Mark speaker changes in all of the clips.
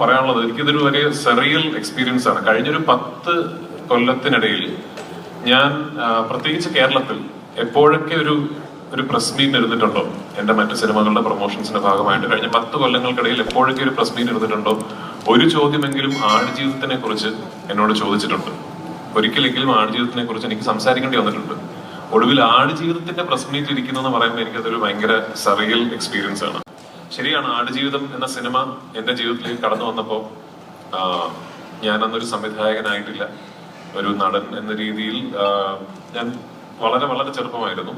Speaker 1: പറയാനുള്ളത് എനിക്കിതൊരു വലിയ cereal experience ആണ്. കഴിഞ്ഞൊരു പത്ത് കൊല്ലത്തിനിടയിൽ ഞാൻ പ്രത്യേകിച്ച് കേരളത്തിൽ എപ്പോഴൊക്കെ ഒരു ഒരു പ്രസ് മീറ്റ് ഇരുന്നിട്ടുണ്ടോ? എന്റെ മറ്റു സിനിമകളുടെ പ്രൊമോഷൻസിന്റെ ഭാഗമായിട്ട് കഴിഞ്ഞ പത്ത് കൊല്ലങ്ങൾക്കിടയിൽ എപ്പോഴൊക്കെ ഒരു പ്രസ് മീറ്റ് ഇരുന്നിട്ടുണ്ടോ? ഒരു ചോദ്യമെങ്കിലും ആടുജീവിതത്തിനെ കുറിച്ച് എന്നോട് ചോദിച്ചിട്ടുണ്ട്. ഒരിക്കലെങ്കിലും ആടുജീവിതത്തിനെ കുറിച്ച് എനിക്ക് സംസാരിക്കേണ്ടി വന്നിട്ടുണ്ട്. ഒടുവിൽ ആടുജീവിതത്തിന്റെ പ്രസ് മീറ്റ് ഇരിക്കുന്നു എന്ന് പറയുമ്പോൾ എനിക്കതൊരു ഭയങ്കര സറിയൽ എക്സ്പീരിയൻസ് ആണ്. ശരിയാണ് ആടുജീവിതം എന്ന സിനിമ എന്റെ ജീവിതത്തിലേക്ക് കടന്നു വന്നപ്പോ ആ, ഞാനന്നൊരു സംവിധായകനായിട്ടില്ല. ഒരു നടൻ എന്ന രീതിയിൽ ഞാൻ വളരെ വളരെ ചെറുപ്പമായിരുന്നു.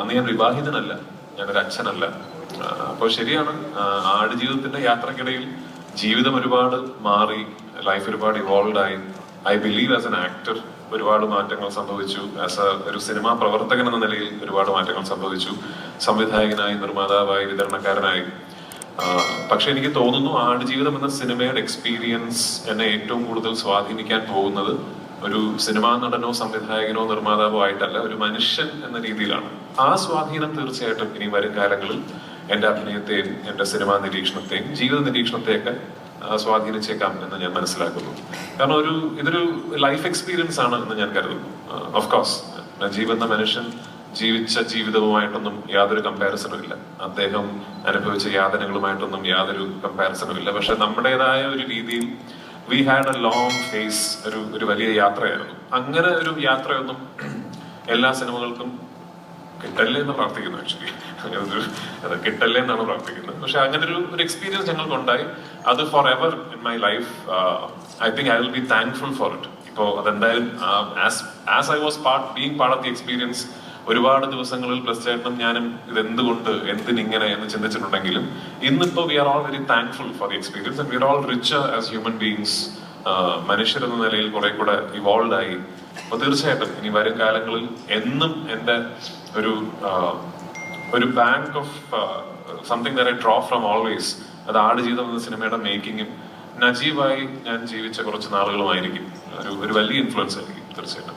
Speaker 1: അന്ന് ഞാൻ വിവാഹിതനല്ല ഞാനൊരു അച്ഛനല്ല. അപ്പോൾ ശരിയാണ് ആടുജീവിതത്തിന്റെ യാത്രക്കിടയിൽ ജീവിതം ഒരുപാട് മാറി ലൈഫ് ഒരുപാട് ഇവോൾവ് ആയി. I believe as an actor ഒരുപാട് മാറ്റങ്ങൾ സംഭവിച്ചു. ആസ് എ ഒരു സിനിമാ പ്രവർത്തകൻ എന്ന നിലയിൽ ഒരുപാട് മാറ്റങ്ങൾ സംഭവിച്ചു. സംവിധായകനായി നിർമ്മാതാവായി വിതരണക്കാരനായി. പക്ഷെ എനിക്ക് തോന്നുന്നു ആടുജീവിതം എന്ന സിനിമയുടെ എക്സ്പീരിയൻസ് എന്നെ ഏറ്റവും കൂടുതൽ സ്വാധീനിക്കാൻ പോകുന്നത് ഒരു സിനിമാ നടനോ സംവിധായകനോ നിർമ്മാതാവോ ആയിട്ടല്ല ഒരു മനുഷ്യൻ എന്ന രീതിയിലാണ്. ആ സ്വാധീനം തീർച്ചയായിട്ടും ഇനി വരും കാലങ്ങളിൽ എന്റെ അഭിനയത്തെയും എന്റെ സിനിമാ നിരീക്ഷണത്തെയും ജീവിത നിരീക്ഷണത്തെയൊക്കെ സ്വാധീനിച്ചേക്കാം എന്ന് ഞാൻ മനസ്സിലാക്കുന്നു. കാരണം ഒരു ഇതൊരു ലൈഫ് എക്സ്പീരിയൻസ് ആണ് എന്ന് ഞാൻ കരുതുന്നു. ഓഫ്കോഴ്സ് നജീബ് മനുഷ്യൻ ജീവിച്ച ജീവിതവുമായിട്ടൊന്നും യാതൊരു കമ്പാരിസണും ഇല്ല. അദ്ദേഹം അനുഭവിച്ച യാതനകളുമായിട്ടൊന്നും യാതൊരു കമ്പാരിസണും ഇല്ല. പക്ഷെ നമ്മുടേതായ ഒരു രീതിയിൽ we had a long phase ഒരു ഒരു വലിയ യാത്രയായിരുന്നു. അങ്ങനെ ഒരു യാത്രയൊന്നും എല്ലാ സിനിമകൾക്കും കിട്ടല്ലേ എന്ന് പ്രാർത്ഥിക്കുന്നു ആക്ച്വലി അത് കിട്ടല്ലേ എന്നാണ് പ്രാർത്ഥിക്കുന്നത്. പക്ഷെ അങ്ങനെ ഒരു ഒരു എക്സ്പീരിയൻസ് ഞങ്ങൾക്ക് ഉണ്ടായി അത് forever in my life I think I will be thankful for it ഇപ്പോൾ അതെന്തായാലും as I was part being part of the experience ഒരുപാട് ദിവസങ്ങളിൽ പ്ലസ് ചേട്ടനും ഞാനും ഇത് എന്തുകൊണ്ട് എന്തിനിങ്ങനെ എന്ന് ചിന്തിച്ചിട്ടുണ്ടെങ്കിലും ഇന്നിപ്പോൾ we are all very thankful for the experience and we are all rich as human beings മനുഷ്യർ എന്ന നിലയിൽ കുറെ കൂടെ ഇവോൾവ് ആയി. അപ്പൊ തീർച്ചയായിട്ടും ഇനി വരും കാലങ്ങളിൽ എന്നും എന്റെ ഒരു ഒരു bank of something I draw from always അത് ആട് ജീവിതം എന്ന സിനിമയുടെ മേക്കിങ്ങും നജീബായി ഞാൻ ജീവിച്ച കുറച്ച് നാളുകളുമായിരിക്കും. ഒരു ഒരു വലിയ ഇൻഫ്ലുവൻസ് ആയിരിക്കും തീർച്ചയായിട്ടും.